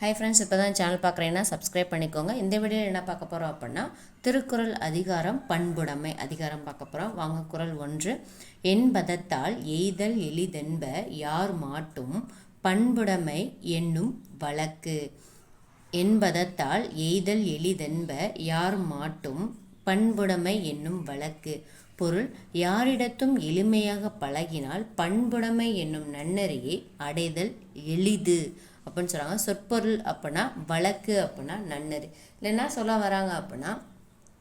Hi friends இப்போ தான் channel பார்க்குறேன்னா சப்ஸ்கிரைப் பண்ணிக்கோங்க. இந்த வீடியோவில் என்ன பார்க்க போகிறோம் அப்படின்னா திருக்குறள் அதிகாரம் பண்புடைமை அதிகாரம் பார்க்க போகிறோம் வாங்க குரல் ஒன்று. என்பதத்தால் எய்தல் எளிதென்ப யார் மாட்டும் பண்புடைமை என்னும் வழக்கு. என்பதத்தால் எய்தல் எளிதென்ப யார் மாட்டும் பண்புடைமை என்னும் வழக்கு. பொருள் யாரிடத்தும் எளிமையாக பழகினால் பண்புடைமை என்னும் நன்னறியை அடைதல் எளிது. அப்படின்னு சொல்கிறாங்க சொற்பொருள் அப்படின்னா வழக்கு அப்படின்னா நன்னறி. இல்லைன்னா சொல்ல வராங்க அப்படின்னா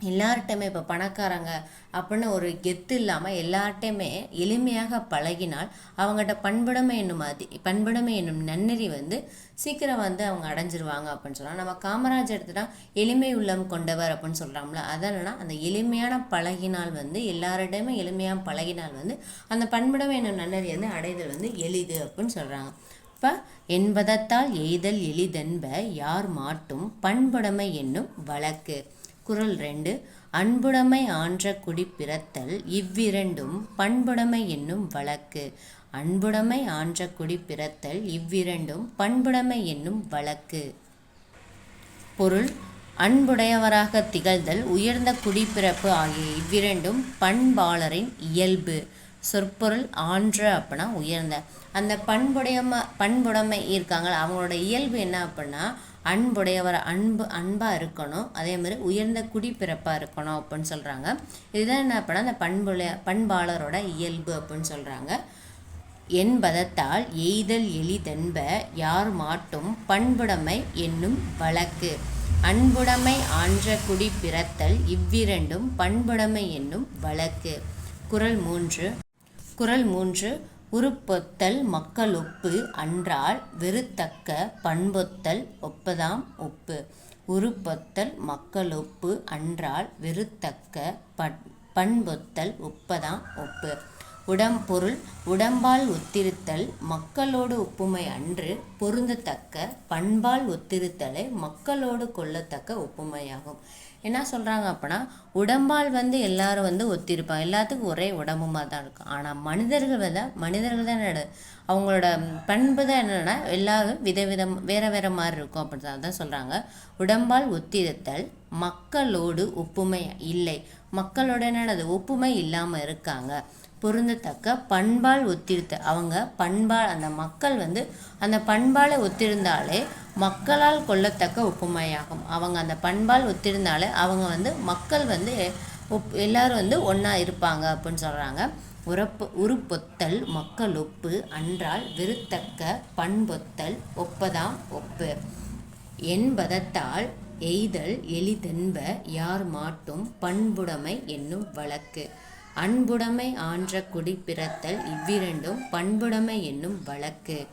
எல்லார்ட்டையுமே இப்போ பணக்காரங்க அப்படின்னு ஒரு கெத்து இல்லாமல் எல்லார்ட்டையுமே எளிமையாக பழகினால் அவங்ககிட்ட பண்புடமை என்னும் அதி பண்புடமை என்னும் நன்னெறி வந்து சீக்கிரம் வந்து அவங்க அடைஞ்சிருவாங்க அப்படின்னு சொல்லலாம் நம்ம காமராஜர் எடுத்துட்டா எளிமை உள்ளம் கொண்டவர் அப்படின்னு சொல்கிறாங்கள அதனால் அந்த எளிமையான பழகினால் வந்து எல்லாரிடையுமே எளிமையாக பழகினால் வந்து அந்த பண்புடமை என்னும் நன்னறி வந்து அடைதல் வந்து எளிது அப்படின்னு சொல்கிறாங்க இப்போ என்பதத்தால் எய்தல் எளிதென்ப யார் மாட்டும் பண்புடைமை என்னும் வழக்கு. குறள் ரெண்டு அன்புடைமை ஆன்ற குடி பிறத்தல் இவ்விரண்டும் பண்புடைமை என்னும் வழக்கு. அன்புடைமை ஆன்ற குடி பிறத்தல் இவ்விரண்டும் பண்புடைமை என்னும் வழக்கு. பொருள் அன்புடையவராக திகழ்தல் உயர்ந்த குடிப்பிறப்பு ஆகிய இவ்விரண்டும் பண்பாளரின் இயல்பு. சொற்பொருள் ஆன்ற அப்படின்னா உயர்ந்த. அந்த பண்புடையம பண்புடைமை இருக்காங்களா? அவங்களோட இயல்பு என்ன அப்படின்னா அன்புடையவர் அன்பு அன்பாக இருக்கணும். அதே மாதிரி உயர்ந்த குடிப்பிறப்பாக இருக்கணும் அப்படின்னு சொல்கிறாங்க இதுதான் என்ன அப்படின்னா அந்த பண்புடைய பண்பாளரோட இயல்பு அப்படின்னு சொல்கிறாங்க என்பதத்தால் எய்தல் எளிதென்ப யார் மாட்டும் பண்புடைமை என்னும் வழக்கு. அன்புடைமை ஆன்ற குடி பிறத்தல் இவ்விரண்டும் பண்புடைமை என்னும் வழக்கு. குறள் மூன்று குறள் மூன்று உருப்பொத்தல் மக்களொப்பு அன்றால் வெறுத்தக்க பண்பொத்தல் ஒப்பதாம் ஒப்பு. உருப்பொத்தல் மக்களொப்பு அன்றால் வெறுத்தக்க பண் பண்பொத்தல் ஒப்பதாம் ஒப்பு. உடம்பொருள் உடம்பால் ஒத்திருத்தல் மக்களோடு ஒப்புமை அன்று பொருந்தத்தக்க பண்பால் ஒத்திருத்தலை மக்களோடு கொள்ளத்தக்க ஒப்புமையாகும். என்ன சொல்கிறாங்க அப்படின்னா உடம்பால் வந்து எல்லாரும் வந்து ஒத்திருப்பாங்க எல்லாத்துக்கும் ஒரே உடம்புமாக தான் இருக்கும். ஆனால் மனிதர்கள் வந்து மனிதர்கள் தான் என்ன அவங்களோட பண்பு தான் என்னென்னா எல்லாரும் விதவிதம் வேறு வேறு மாதிரி இருக்கும் அப்படின்னு தான் சொல்கிறாங்க உடம்பால் ஒத்திருத்தல் மக்களோடு ஒப்புமை இல்லை. மக்களோட என்னது ஒப்புமை இல்லாமல் இருக்காங்க. பொருந்தத்தக்க பண்பால் ஒத்திருத்த அவங்க பண்பால் அந்த மக்கள் வந்து அந்த பண்பாலை ஒத்திருந்தாலே மக்களால் கொள்ளத்தக்க ஒப்புமையாகும். அவங்க அந்த பண்பால் ஒத்திருந்தாலே அவங்க வந்து மக்கள் வந்து ஒப் எல்லாரும் வந்து ஒன்றா இருப்பாங்க அப்படின்னு சொல்கிறாங்க உறப்பு உருப்பொத்தல் மக்கள் ஒப்பு அன்றால் வெறுத்தக்க பண்பொத்தல் ஒப்பதாம் ஒப்பு. என்பதத்தால் எய்தல் எளிதென்ப யார் மாட்டும் பண்புடைமை என்னும் வழக்கு. அன்புடைமை ஆன்ற குடி பிறத்தல் இவ்விரண்டும் பண்புடைமை என்னும் வழக்கு.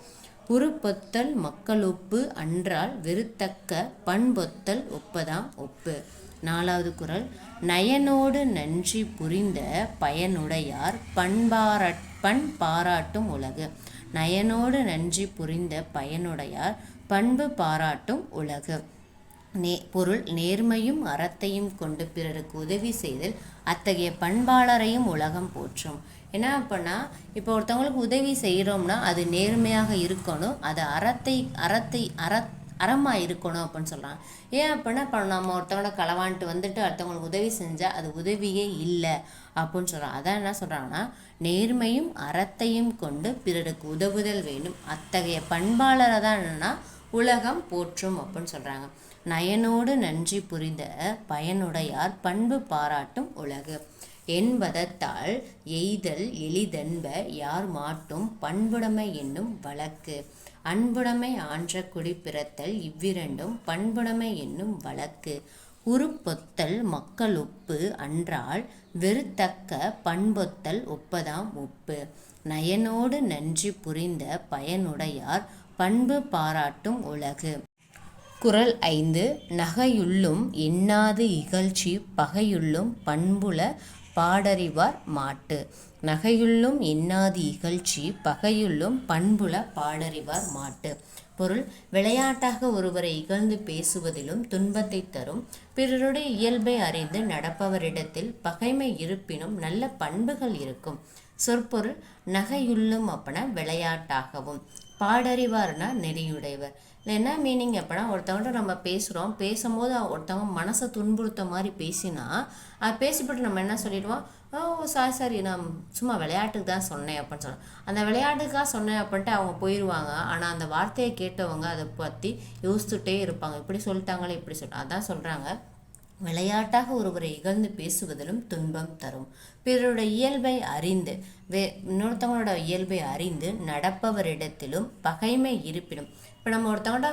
உருப்பொத்தல் மக்களொப்பு அன்றால் வெறுத்தக்க பண்பொத்தல் ஒப்பதாம் ஒப்பு. நாலாவது குரல். நயனோடு நன்றி புரிந்த பயனுடையார் பண்பாரட் பண் பாராட்டும் உலகு. நயனோடு நன்றி புரிந்த பயனுடையார் பண்பு பாராட்டும் உலகு. நே பொருள் நேர்மையும் அறத்தையும் கொண்டு பிறருக்கு உதவி செய்தல் அத்தகைய பண்பாளரையும் உலகம் போற்றும். என்ன அப்படின்னா இப்போ ஒருத்தவங்களுக்கு உதவி செய்கிறோம்னா அது நேர்மையாக இருக்கணும் அது அறத்தை அறத்தை அற அறமாக இருக்கணும் அப்படின்னு சொல்கிறாங்க ஏன் அப்படின்னா இப்போ நம்ம ஒருத்தவங்களோட களவான்ட்டு வந்துட்டு அடுத்தவங்களுக்கு உதவி செஞ்சால் அது உதவியே இல்லை அப்படின்னு சொல்கிறாங்க அதான் என்ன சொல்கிறாங்கன்னா நேர்மையும் அறத்தையும் கொண்டு பிறருக்கு உதவுதல் வேண்டும். அத்தகைய பண்பாளரை தான் என்னென்னா உலகம் போற்றும் அப்படின்னு சொல்கிறாங்க நயனோடு நன்றி புரிந்த பயனுடையார் பண்பு பாராட்டும் உலகு. என்பதத்தால் எய்தல் எளிதென்ப யார் மாட்டும் பண்புடைமை என்னும் வழக்கு. அன்புடைமை ஆன்ற குடி பிறத்தல் இவ்விரண்டும் பண்புடைமை என்னும் வழக்கு. உருப்பொத்தல் மக்கள் உப்பு அன்றால் வெறுத்தக்க பண்பொத்தல் ஒப்பதாம் ஒப்பு. நயனோடு நன்றி புரிந்த பயனுடையார் பண்பு பாராட்டும் உலகு. குறள் ஐந்து நகையுள்ளும் எண்ணாது இகழ்ச்சி பகையுள்ளும் பண்புல பாடறிவார் மாட்டு. நகையுள்ளும் எண்ணாது இகழ்ச்சி பகையுள்ளும் பண்புல பாடறிவார் மாட்டு. பொருள் விளையாட்டாக ஒருவரை இகழ்ந்து பேசுவதிலும் துன்பத்தை தரும். பிறருடைய இயல்பை அறிந்து நடப்பவரிடத்தில் பகைமை இருப்பினும் நல்ல பண்புகள் இருக்கும். சொற்பொருள் நகையுள்ளும் அப்படின்னா விளையாட்டாகவும். பாடறிவார்னா நெறியுடையவர். என்ன மீனிங் அப்படின்னா ஒருத்தவங்கள்ட்ட நம்ம பேசுகிறோம் பேசும்போது ஒருத்தவங்க மனசை துன்புறுத்த மாதிரி பேசினா அது பேசிப்பட்டு நம்ம என்ன சொல்லிடுவோம்? ஓ சாரி சாரி நான் சும்மா விளையாட்டுக்கு தான் சொன்னேன் அப்படின்னு சொல்லுவோம். அந்த விளையாட்டுக்காக சொன்னேன் அப்படின்ட்டு அவங்க போயிடுவாங்க ஆனால் அந்த வார்த்தையை கேட்டவங்க அதை பற்றி யோசிச்சுட்டே இருப்பாங்க. இப்படி சொல்லிட்டாங்களே இப்படி சொல்லிட்டாங்க. அதான் சொல்கிறாங்க விளையாட்டாக ஒருவரை இகழ்ந்து பேசுவதிலும் துன்பம் தரும். பிறருடைய இயல்பை அறிந்து வே இன்னொருத்தவங்களோட இயல்பை அறிந்து நடப்பவரிடத்திலும் பகைமை இருப்பினும் இப்போ நம்ம ஒருத்தவங்களோட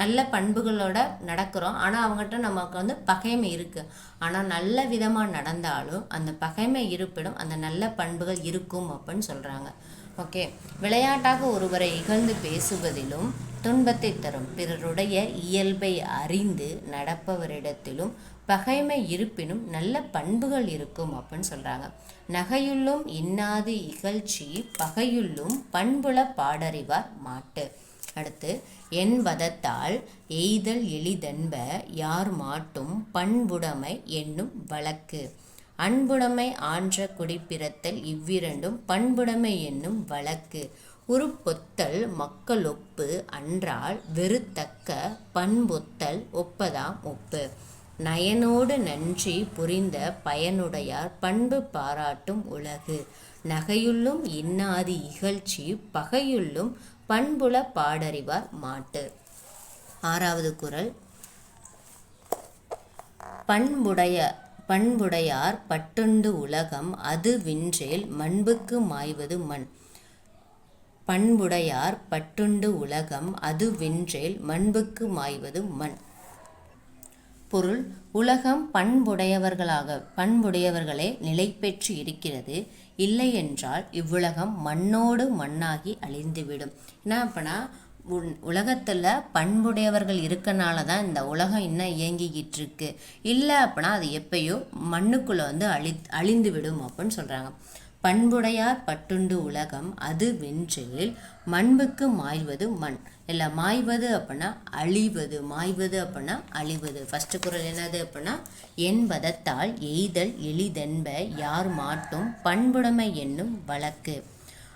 நல்ல பண்புகளோட நடக்கிறோம். ஆனால் அவங்ககிட்ட நமக்கு வந்து பகைமை இருக்குது ஆனால் நல்ல விதமாக நடந்தாலும் அந்த பகைமை இருப்பிடும் அந்த நல்ல பண்புகள் இருக்கும் அப்படின்னு சொல்கிறாங்க ஓகே. விளையாட்டாக ஒருவரை இகழ்ந்து பேசுவதிலும் துன்பத்தை தரும் பிறருடைய இயல்பை அறிந்து நடப்பவரிடத்திலும் பகைமை இருப்பினும் நல்ல பண்புகள் இருக்கும் அப்படின்னு சொல்கிறாங்க நகையுள்ளும் இன்னாது இகழ்ச்சி பகையுள்ளும் பண்புல பாடறிவார் மாட்டு. அடுத்து என்பதத்தால் எய்தல் எளிதென்ப யார் மாட்டும் பண்புடைமை என்னும் வழக்கு. அன்புடைமை ஆன்ற குடிப்பிறத்தல் இவ்விரண்டும் பண்புடைமை என்னும் வழக்கு. உருப்பொத்தல் மக்களொப்பு அன்றால் வெறுத்தக்க பண்பொத்தல் ஒப்பதாம் ஒப்பு. நயனோடு நன்றி புரிந்த பயனுடையார் பண்பு பாராட்டும் உலகு. நகையுள்ளும் இன்னாதி இகழ்ச்சி பகையுள்ளும் பண்புல பாடறிவார் மாட்டு. ஆறாவது குரல். பண்புடைய பண்புடையார் பட்டுண்டு உலகம் அது வின்றேல் மண்புக்கு மாய்வது மண். பண்புடையார் பட்டுண்டு உலகம் அது வின்றேல் மண்புக்கு மாய்வது மண். பொருள் உலகம் பண்புடையவர்களாக பண்புடையவர்களே நிலை பெற்று இருக்கிறது. இல்லை என்றால் இவ்வுலகம் மண்ணோடு மண்ணாகி அழிந்துவிடும். என்ன அப்பனா உலகத்தில் பண்புடையவர்கள் இருக்கனால தான் இந்த உலகம் இன்னும் இயங்கிக்கிட்டு இருக்கு இல்லை அப்படின்னா அது எப்பயோ மண்ணுக்குள்ளே வந்து அழி அழிந்து விடும் அப்படின்னு சொல்கிறாங்க பண்புடையார் பட்டுண்டு உலகம் அது வென்றில் மண்புக்கு மாய்வது மண். இல்லை மாய்வது அப்படின்னா அழிவது மாய்வது அப்படின்னா அழிவது. ஃபஸ்ட்டு குரல் என்னது அப்படின்னா என்பதத்தால் எய்தல் எளிதென்ப யார் மாட்டும் பண்புடைமை என்னும் வழக்கு.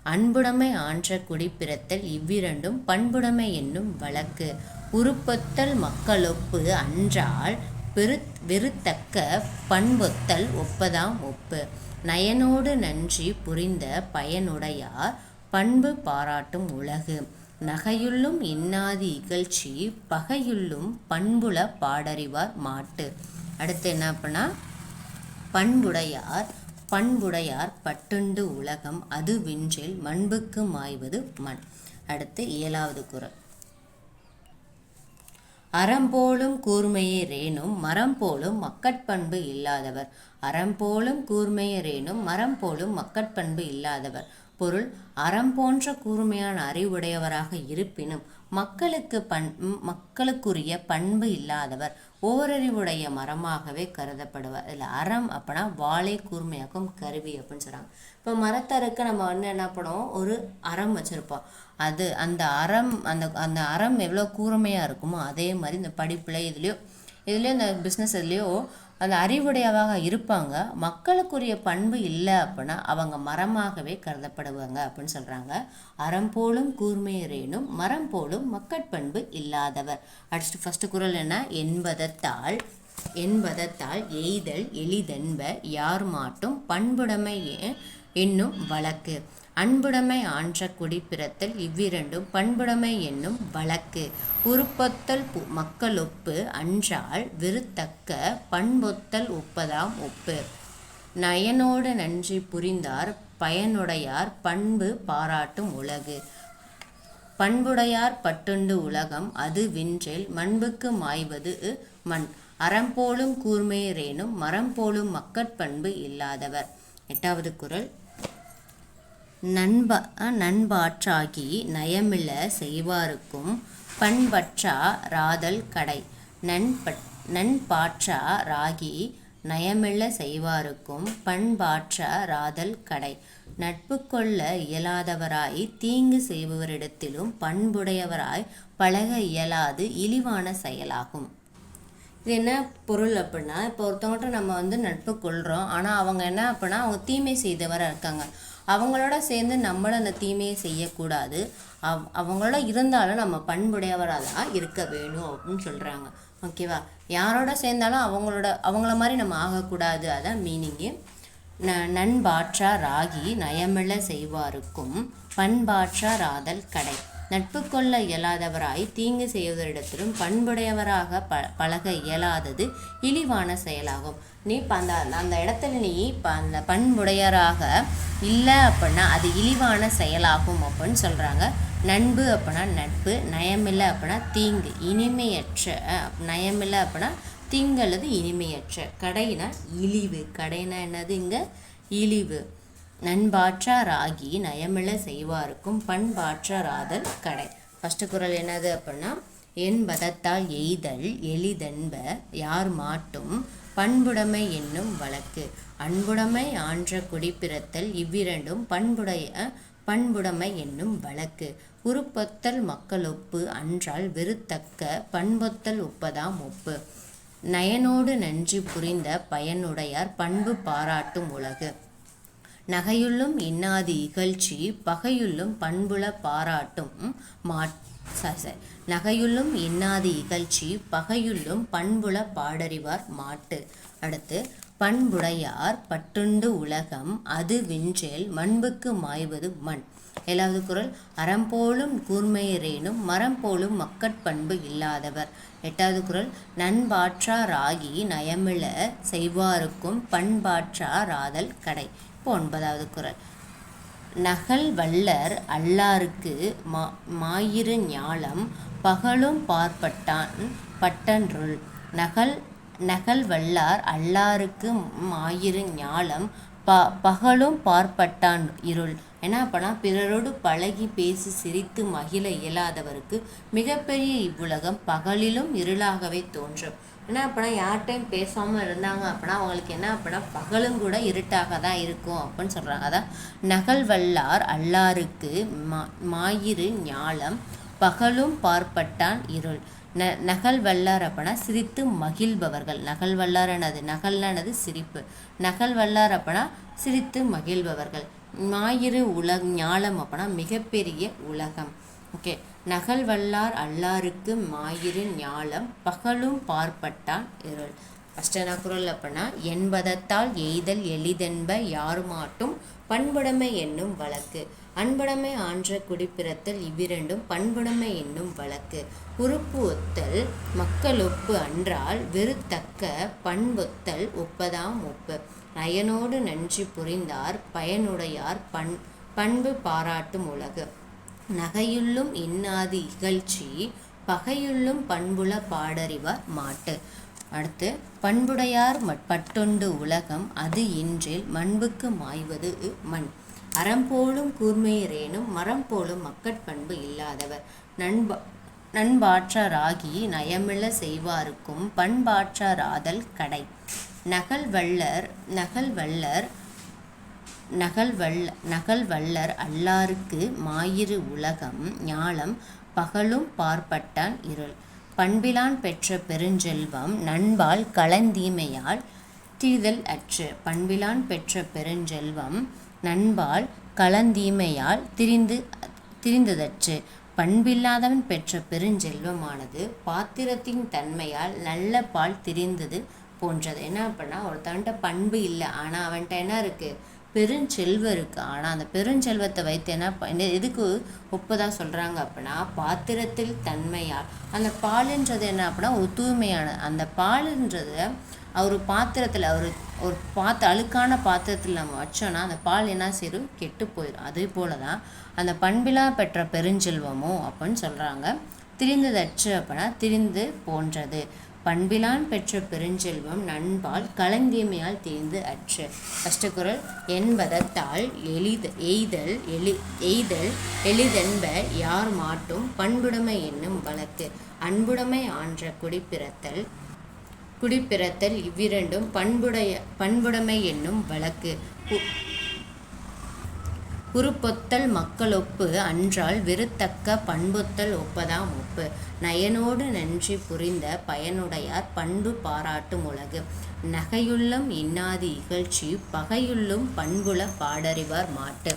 அன்புடைமை ஆன்ற குடிப்பிறத்தல் இவ்விரண்டும் பண்புடைமை என்னும் வழக்கு. உருப்பொத்தல் மக்களொப்பு அன்றால் பெரு வெறுத்தக்க பண்பொத்தல் ஒப்பதாம் ஒப்பு. நயனோடு நன்றி புரிந்த பயனுடையார் பண்பு பாராட்டும் உலகு. நகையுள்ளும் இன்னாதி இகழ்ச்சி பகையுள்ளும் பண்புல பாடறிவார் மாட்டு. அடுத்து என்ன அப்படின்னா பண்புடையார் பண்புடையார் பட்டுண்டு உலகம் அது வின்றில் மண்புக்கு மாய்வது மண். அடுத்து ஏழாவது குரல். அறம்போலும் கூர்மையரேனும் மரம் போலும் மக்கட்பண்பு இல்லாதவர். அறம்போலும் கூர்மையரேனும் மரம் போலும் மக்கட்பண்பு இல்லாதவர். பொருள் அறம் போன்ற கூர்மையான அறிவுடையவராக இருப்பினும் மக்களுக்கு பண் மக்களுக்குரிய பண்பு இல்லாதவர் ஓரறிவுடைய மரமாகவே கருதப்படுவார். இதில் அறம் அப்படின்னா வாழை கூர்மையாக்கும் கருவி அப்படின்னு சொல்கிறாங்க இப்போ மரத்தருக்கு நம்ம வந்து என்ன பண்ணுவோம்? ஒரு அறம் வச்சுருப்போம். அது அந்த அறம் அந்த அந்த அறம் எவ்வளோ கூர்மையாக இருக்குமோ அதே மாதிரி இந்த படிப்பில் இதுலேயோ இதுலேயோ இந்த பிஸ்னஸ் இதுலேயோ அந்த அறிவுடையவாக இருப்பாங்க. மக்களுக்குரிய பண்பு இல்லை அப்படின்னா அவங்க மரமாகவே கருதப்படுவாங்க அப்படின்னு சொல்கிறாங்க அறம் போலும் கூர்மையரேனும் மரம் போலும் மக்கட்பண்பு இல்லாதவர். அடுத்து ஃபஸ்ட்டு குரல் என்ன? என்பதத்தால் என்பதத்தால் எய்தல் எளிதென்ப யார் மாட்டும் பண்புடைமை எ- என்னும் வழக்கு. அன்புடைமை ஆன்ற குடிப்பிறத்தல் இவ்விரண்டும் பண்புடைமை என்னும் வழக்கு. உருப்பொத்தல் பு- மக்களொப்பு அன்றால் விருத்தக்க பண்பொத்தல் ஒப்பதாம் ஒப்பு. நயனோடு நன்றி புரிந்தார் பயனுடையார் பண்பு பாராட்டும் உலகு. பண்புடையார் பட்டுண்டு உலகம் அது வின்றேல் மண்புக்கு மாய்வது மண். அறம்போலும் கூர்மையரேனும் மரம் போலும் மக்கட்பண்பு இல்லாதவர். எட்டாவது குறள் நண்ப நண்பாற்றாகி நயமில செய்வாருக்கும் பண்பற்றா ராதல் கடை. நண்பட் நண்பாற்றா ராகி நயமில்ல செய்வாருக்கும் பண்பாற்றா ராதல் கடை. நட்பு கொள்ள இயலாதவராய் தீங்கு செய்பவரிடத்திலும் பண்புடையவராய் பழக இயலாது இழிவான செயலாகும். இது என்ன பொருள் அப்படின்னா இப்போ ஒருத்தவங்கள்ட்ட நம்ம வந்து நட்பு கொள்கிறோம் ஆனால் அவங்க என்ன அப்படின்னா அவங்க தீமை செய்தவராக இருக்காங்க. அவங்களோட சேர்ந்து நம்மளும் அந்த தீமையை செய்யக்கூடாது. அவ் அவங்களோட இருந்தாலும் நம்ம பண்புடையவராக தான் இருக்க வேணும் அப்படின்னு சொல்கிறாங்க ஓகேவா யாரோட சேர்ந்தாலும் அவங்களோட அவங்கள மாதிரி நம்ம ஆகக்கூடாது. அதான் மீனிங்கு ந நண்பாற்றார் ராகி நயமிழ செய்வாருக்கும் பண்பாற்றார் ஆதல் கடை. நட்பு கொள்ள இயலாதவராய் தீங்கு செய்வதரிடத்திலும் பண்புடையவராக ப பழக இயலாதது இழிவான செயலாகும். நீ இப்போ அந்த அந்த இடத்துல நீ இப்போ அந்த பண்புடையராக இல்லை அப்படின்னா அது இழிவான செயலாகும் அப்படின்னு சொல்கிறாங்க நண்பு அப்படின்னா நட்பு நயமில்லை அப்படின்னா தீங்கு. இனிமையற்ற நயமில்லை அப்படின்னா திங்களது இனிமையற்ற. கடைனா இழிவு. கடைனா என்னது இங்கே இழிவு. நண்பாற்றாராகி நயமிழ செய்வாருக்கும் பண்பாற்றாராதல் கடை. ஃபஸ்ட்டு குரல் என்னது அப்படின்னா என் பதத்தால் எய்தல் எளிதென்ப யார் மாட்டும் பண்புடைமை என்னும் வழக்கு. அன்புடைமை ஆன்ற குடிப்பிறத்தல் இவ்விரண்டும் பண்புடைய பண்புடைமை என்னும் வழக்கு. உருப்பொத்தல் மக்களொப்பு அன்றால் வெறுத்தக்க பண்பொத்தல் ஒப்பதாம் ஒப்பு. நயனோடு நன்றி புரிந்த பயனுடையார் பண்பு பாராட்டும் உலகு. நகையுள்ளும் இன்னாது இகழ்ச்சி பகையுள்ளும் பண்புல பாராட்டும் மாட் நகையுள்ளும் இன்னாது இகழ்ச்சி பகையுள்ளும் பண்புல பாடறிவார் மாட்டு. அடுத்து பண்புடையார் பட்டுண்டு உலகம் அது விஞ்சேல் மண்புக்கு மாய்வது மண். ஏழாவது குரல் அறம்போலும் கூர்மையரேனும் மரம் போலும் மக்கட்பண்பு இல்லாதவர். எட்டாவது குரல் நண்பாற்றாராகி நயமிழ செய்வாருக்கும் பண்பாற்றாராதல் கடை. இப்போ ஒன்பதாவது குரல் நகல் வல்லர் அல்லாருக்கு மா மாயிரு ஞாலம் பகலும் பார்ப்பட்டான் பட்டன்றுள் நகல் நகல் வல்லார் அல்லாருக்கு மாயிரு ஞாலம் ப பகலும் பார்ப்பட்டான் இருள். என்ன பண்ணா பிறரோடு பழகி பேசி சிரித்து மகிழ இயலாதவருக்கு மிகப்பெரிய இவ்வுலகம் பகலிலும் இருளாகவே தோன்றும். என்ன அப்படின்னா யார்கிட்டையும் பேசாமல் இருந்தாங்க அப்படின்னா அவங்களுக்கு என்ன அப்படின்னா பகலும் கூட இருட்டாக தான் இருக்கும் அப்படின்னு சொல்கிறாங்க அதான் நகல் வல்லார் அல்லாருக்கு மா மாயிரு ஞாலம் பகலும் பார்ப்பட்டான் இருள். ந நகல் வல்லார் அப்படின்னா சிரித்து மகிழ்பவர்கள். நகல் வல்லார் என்னது? நகல்னது சிரிப்பு. நகல் வல்லார் அப்படின்னா சிரித்து மகிழ்பவர்கள். ஞாயிறு உலக ஞாலம் அப்படின்னா மிகப்பெரிய உலகம். ஓகே நகல் வல்லார் அல்லாருக்கு மாயிறு ஞாலம் பகலும் பார்ப்பட்டான் இருள். ஃபஸ்ட் என்ன குரல் அப்படின்னா என்பதத்தால் எய்தல் எளிதென்ப யாருமாட்டும் பண்புடைமை என்னும் வழக்கு. அன்புடைமை ஆன்ற குடிப்பிறத்தல் இவ்விரண்டும் பண்புடைமை என்னும் வழக்கு. உறுப்பு ஒத்தல் மக்கள் ஒப்பு அன்றால் வெறுத்தக்க பண்பொத்தல் ஒப்பதாம் ஒப்பு. நயனோடு நன்றி புரிந்தார் பயனுடையார் பண் பண்பு பாராட்டும் உலகு. நகையுள்ளும் இன்னாது இகழ்ச்சி பகையுள்ளும் பண்புல பாடறிவர் மாட்டு. அடுத்து பண்புடையார் பட்டொண்டு உலகம் அது இன்றில் மண்புக்கு மாய்வது மண். அறம்போலும் கூர்மையரேனும் மரம் போலும் மக்கட்பண்பு இல்லாதவர். நண்ப நண்பாற்றாராகி நயமிழ செய்வாருக்கும் பண்பாற்றாராதல் கடை. நகல் நகல்வல்லர் நகல் நகல்வல்லர் நகல் வல்ல நகல் வல்லர் அல்லாருக்கு மாயிரு உலகம் ஞாலம் பகலும் பார்ப்பட்டான் இருள். பண்பிலான் பெற்ற பெருஞ்செல்வம் நண்பால் களந்தீமையால் திரிதல் அற்று. பண்பிலான் பெற்ற பெருஞ்செல்வம் நண்பால் களந்தீமையால் திரிந்து திரிந்ததற்று. பண்பில்லாதவன் பெற்ற பெருஞ்செல்வமானது பாத்திரத்தின் தன்மையால் நல்ல பால் திரிந்தது போன்றது. என்ன அப்படின்னா ஒருத்தவன்கிட்ட பண்பு இல்லை. ஆனால் அவன்கிட்ட என்ன இருக்குது பெருஞ்செல்வம் இருக்குது ஆனால் அந்த பெருஞ்செல்வத்தை வைத்து என்ன எதுக்கு ஒப்பதாக சொல்கிறாங்க அப்படின்னா பாத்திரத்தில் தன்மையால். அந்த பாலுன்றது என்ன அப்படின்னா ஒரு தூய்மையான அந்த பாலுன்றது ஒரு பாத்திரத்தில் ஒரு ஒரு பாத்திர அழுக்கான பாத்திரத்தில் நம்ம வச்சோன்னா அந்த பால் என்ன செய்யும்? கெட்டு போயிடும் அதே போல தான் அந்த பண்பிலா பெற்ற பெருஞ்செல்வமோ அப்படின்னு சொல்கிறாங்க திரிந்ததற்று அப்படின்னா திரிந்து போன்றது. பண்பிலான் பெற்ற பெருஞ்செல்வம் நண்பால் களந்தியமையால் தீர்ந்து அற்று. கஷ்டக்குரல் என்பதத்தால் எளித எய்தல் எளி எய்தல் எளிதென்ப யார் மாட்டும் பண்புடைமை என்னும் வழக்கு. அன்புடைமை ஆன்ற குடிப்பிறத்தல் குடிப்பிறத்தல் இவ்விரண்டும் பண்புடைய பண்புடைமை என்னும் வழக்கு. குறுப்பொத்தல் மக்களொப்பு அன்றால் வெறுத்தக்க பண்பொத்தல் ஒப்பதாம் ஒப்பு. நயனோடு நன்றி புரிந்த பயனுடையார் பண்பு பாராட்டும் உலகு. நகையுள்ளம் இன்னாது இகழ்ச்சி பகையுள்ளும் பண்புல பாடறிவார் மாட்டு.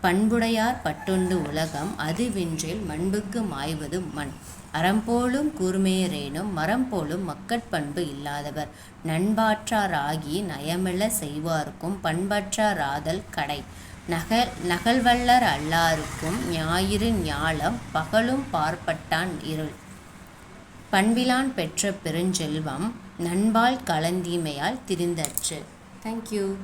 பண்புடையார் பட்டுண்டு உலகம் அதுவின்றில் மண்புக்கு மாய்வது மண். அறம்போலும் கூர்மையரேனும் மரம்போலும் மக்கட்பண்பு இல்லாதவர். நண்பாற்றாராகி நயமிழ செய்வார்க்கும் பண்பற்றாராதல் கடை. நகல் நகல்வல்லர் அல்லாருக்கும் ஞாயிறு ஞாலம் பகலும் பார்ப்பட்டான் இருள். பண்பிலான் பெற்ற பெருஞ்செல்வம் நண்பால் கலந்தீமையால் திரிந்தற்று. தேங்க்யூ